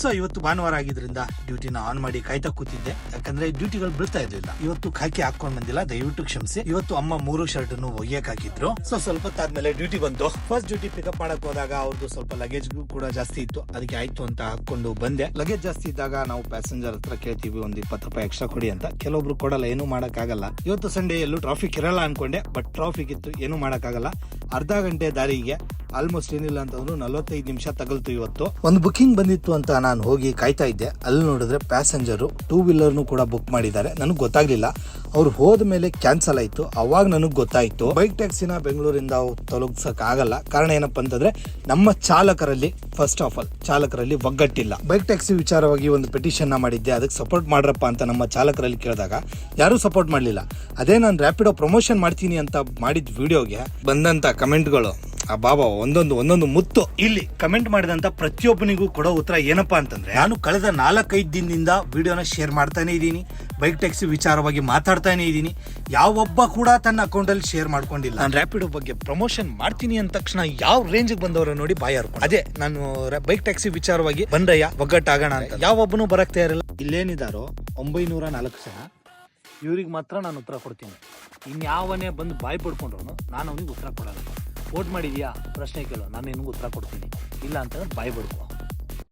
So ಇವತ್ತು ಭಾನುವಾರ ಆಗಿದ್ರಿಂದ ಡ್ಯೂಟಿನ ಆನ್ ಮಾಡಿ ಕಾಯ್ತಾ ಕೂತಿದ್ದೆ. ಯಾಕಂದ್ರೆ ಡ್ಯೂಟಿಗಳು ಬೀಳ್ತಾ ಇದ್ದಿಲ್ಲ ಇವತ್ತು ಕಾಕಿ ಹಾಕೊಂಡ್ ಬಂದಿಲ್ಲ. ದಯವಿಟ್ಟು ಕ್ಷಮಿಸಿ. ಇವತ್ತು ಅಮ್ಮ ಮೂರು ಶರ್ಟ್ ಅನ್ನು ಒಯ್ಯಕ್ ಹಾಕಿದ್ರು ಸೊ ಸ್ವಲ್ಪ ಹೊತ್ತಾದ್ಮೇಲೆ ಡ್ಯೂಟಿ ಬಂತು. ಫಸ್ಟ್ ಡ್ಯೂಟಿ ಪಿಕಪ್ ಮಾಡಕ್ ಹೋದಾಗ ಅವ್ರದ್ದು ಸ್ವಲ್ಪ ಲಗೇಜ್ ಕೂಡ ಜಾಸ್ತಿ ಇತ್ತು. ಅದಕ್ಕೆ ಆಯ್ತು ಅಂತ ಹಾಕೊಂಡು ಬಂದೆ. ಲಗೇಜ್ ಜಾಸ್ತಿ ಇದ್ದಾಗ ನಾವು ಪ್ಯಾಸೆಂಜರ್ ಹತ್ರ ಕೇಳ್ತೀವಿ, ಒಂದ್ ಇಪ್ಪತ್ತು ರೂಪಾಯಿ ಎಕ್ಸ್ಟ್ರಾ ಕೊಡಿ ಅಂತ. ಕೆಲವೊಬ್ರು ಕೊಡಲ್ಲ, ಏನು ಮಾಡಕ್ ಆಗಲ್ಲ ಇವತ್ತು ಸಂಡೇ ಎಲ್ಲೂ ಟ್ರಾಫಿಕ್ ಇರಲ್ಲ ಅನ್ಕೊಂಡೆ ಬಟ್ ಟ್ರಾಫಿಕ್ ಇತ್ತು, ಏನು ಮಾಡಕ್ ಆಗಲ್ಲ ಅರ್ಧ ಗಂಟೆ ದಾರಿಗೆ ಆಲ್ಮೋಸ್ಟ್ ಏನಿಲ್ಲ ಅಂತಂದ್ರು ನಲವತ್ತೈದು ನಿಮಿಷ ತಗಲ್ತು ಇವತ್ತು. ಒಂದು ಬುಕಿಂಗ್ ಬಂದಿತ್ತು ಅಂತ ನಾನು ಹೋಗಿ ಕಾಯ್ತಾ ಇದ್ದೆ. ಅಲ್ಲಿ ನೋಡಿದ್ರೆ ಪ್ಯಾಸೆಂಜರು ಟೂ ವೀಲರ್ನು ಕೂಡ ಬುಕ್ ಮಾಡಿದ್ದಾರೆ. ನನಗೆ ಗೊತ್ತಾಗ್ಲಿಲ್ಲ. ಅವ್ರು ಹೋದ ಮೇಲೆ ಕ್ಯಾನ್ಸಲ್ ಆಯ್ತು. ಅವಾಗ ನನಗೆ ಗೊತ್ತಾಯ್ತು. ಬೈಕ್ ಟ್ಯಾಕ್ಸಿನ ಬೆಂಗಳೂರಿಂದ ಆಗಲ್ಲ ಕಾರಣ ಏನಪ್ಪ ಅಂತಂದ್ರೆ ನಮ್ಮ ಚಾಲಕರಲ್ಲಿ ಫಸ್ಟ್ ಆಫ್ ಆಲ್ ಚಾಲಕರಲ್ಲಿ ಒಗ್ಗಟ್ಟಿಲ್ಲ. ಬೈಕ್ ಟ್ಯಾಕ್ಸಿ ವಿಚಾರವಾಗಿ ಒಂದು ಪಿಟಿಷನ್ನ ಮಾಡಿದ್ದೆ. ಅದಕ್ಕೆ ಸಪೋರ್ಟ್ ಮಾಡ್ರಪ್ಪ ಅಂತ ನಮ್ಮ ಚಾಲಕರಲ್ಲಿ ಕೇಳಿದಾಗ ಯಾರೂ ಸಪೋರ್ಟ್ ಮಾಡಲಿಲ್ಲ. ಅದೇ ನಾನು ರ್ಯಾಪಿಡೋ ಪ್ರಮೋಷನ್ ಮಾಡ್ತೀನಿ ಅಂತ ಮಾಡಿದ ವಿಡಿಯೋಗೆ ಬಂದಂತ ಕಮೆಂಟ್ಗಳು ಆ ಬಾಬಾ ಒಂದೊಂದು ಒಂದೊಂದು ಮುತ್ತು. ಇಲ್ಲಿ ಕಮೆಂಟ್ ಮಾಡಿದಂತ ಪ್ರತಿಯೊಬ್ಬನಿಗೂ ಕೊಡೋ ಉತ್ತರ ಏನಪ್ಪಾ ಅಂತಂದ್ರೆ ನಾನು ಕಳೆದ ನಾಲ್ಕೈದು ದಿನದಿಂದ ವಿಡಿಯೋನ ಶೇರ್ ಮಾಡ್ತಾನೆ ಇದ್ದೀನಿ. ಬೈಕ್ ಟ್ಯಾಕ್ಸಿ ವಿಚಾರವಾಗಿ ಮಾತಾಡ್ತಾನೆ ಇದ್ದೀನಿ. ಯಾವೊಬ್ಬ ಕೂಡ ತನ್ನ ಅಕೌಂಟ್ ಅಲ್ಲಿ ಶೇರ್ ಮಾಡ್ಕೊಂಡಿಲ್ಲ. ನಾನು ರ್ಯಾಪಿಡೋ ಬಗ್ಗೆ ಪ್ರಮೋಷನ್ ಮಾಡ್ತೀನಿ ಅಂದ ತಕ್ಷಣ ಯಾವ ರೇಂಜ್ ಬಂದವರು ನೋಡಿ ಬಾಯ್ ಹರ್ಕೊಂಡು. ಅದೇ ನಾನು ಬೈಕ್ ಟ್ಯಾಕ್ಸಿ ವಿಚಾರವಾಗಿ ಬಂದಯ್ಯ ಒಗ್ಗಟ್ಟಾಗೋಣ ಅಂತ. ಯಾವೊಬ್ಬನು ಬರಕ್ ತಯಾರಿಲ್ಲ. ಇಲ್ಲೇನಿದಾರೋ ಒಂಬೈನೂರ ನಾಲ್ಕು ಜನ ಇವ್ರಿಗೆ ಮಾತ್ರ ನಾನು ಉತ್ತರ ಕೊಡ್ತೀನಿ. ಇನ್ಯಾವನೇ ಬಂದು ಬಾಯಿ ಪಡ್ಕೊಂಡ್ರು ನಾನು ಅವನಿಗೆ ಉತ್ತರ ಕೊಡಲ್ಲ. ವೋಟ್ ಮಾಡಿದ್ಯಾ? ಪ್ರಶ್ನೆ ಕೇಳು ನಾನು ನಿನಗೆ ಉತ್ತರ ಕೊಡ್ತೀನಿ. ಇಲ್ಲ ಅಂತಂದ್ರೆ ಬಾಯ್